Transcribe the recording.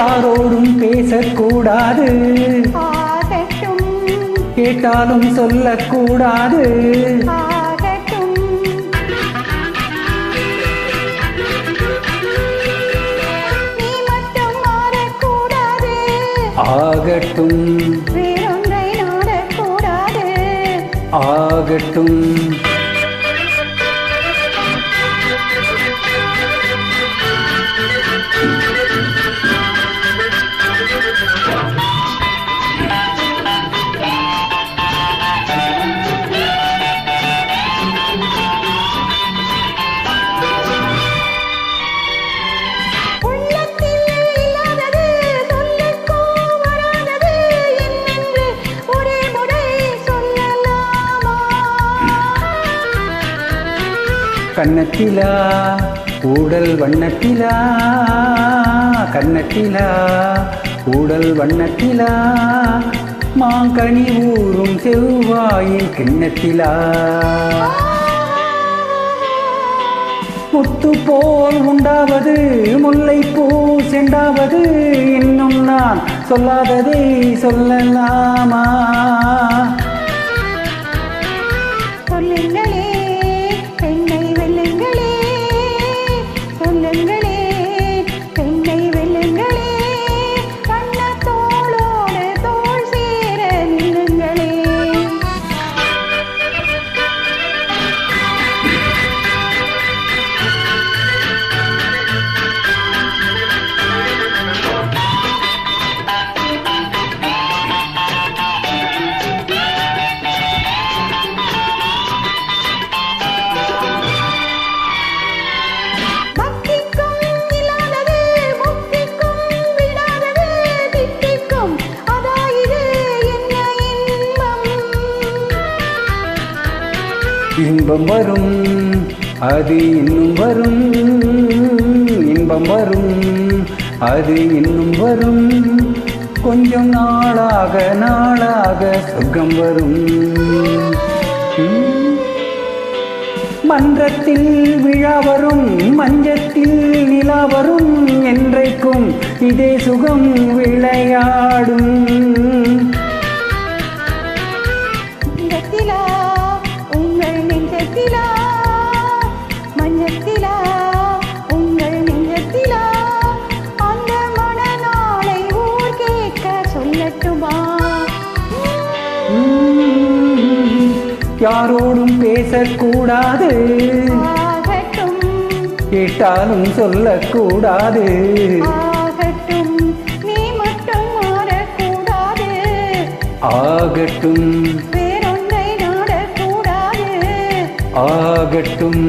யாரோடும் பேசக்கூடாது. ஆகட்டும். கேட்டாலும் சொல்லக்கூடாது. ஆகட்டும். நீ மட்டும் மாறக்கூடாது. ஆகட்டும். கண்ணத்திலா ஊடல் வண்ணத்திலா கண்ணத்திலா ஊடல் வண்ணத்திலா மாங்கனி ஊறும் செவ்வாயின் கிண்ணத்திலா. முத்து போல் உண்டாவது முல்லை பூ செண்டாவது இன்னும் நான் சொல்லாததை சொல்லலாமா? இன்பம் வரும் அது இன்னும் வரும். இன்பம் வரும் அது இன்னும் வரும். கொஞ்சம் நாளாக நாளாக சுகம் வரும். மன்றத்தில் விழா வரும் மஞ்சத்தில் நிலா வரும். என்றைக்கும் இதே சுகம் விளையாடும். நெஞ்சத்திலா நெஞ்சத்திலா மஞ்சத்திலா உங்கள் நெஞ்சத்திலா? அந்த மனநாளை ஊர் கேட்க சொல்லட்டுமா? யாரோடும் பேசக்கூடாது. ஆகட்டும். கேட்டாலும் சொல்லக்கூடாது. ஆகட்டும். ஆகட்டும்.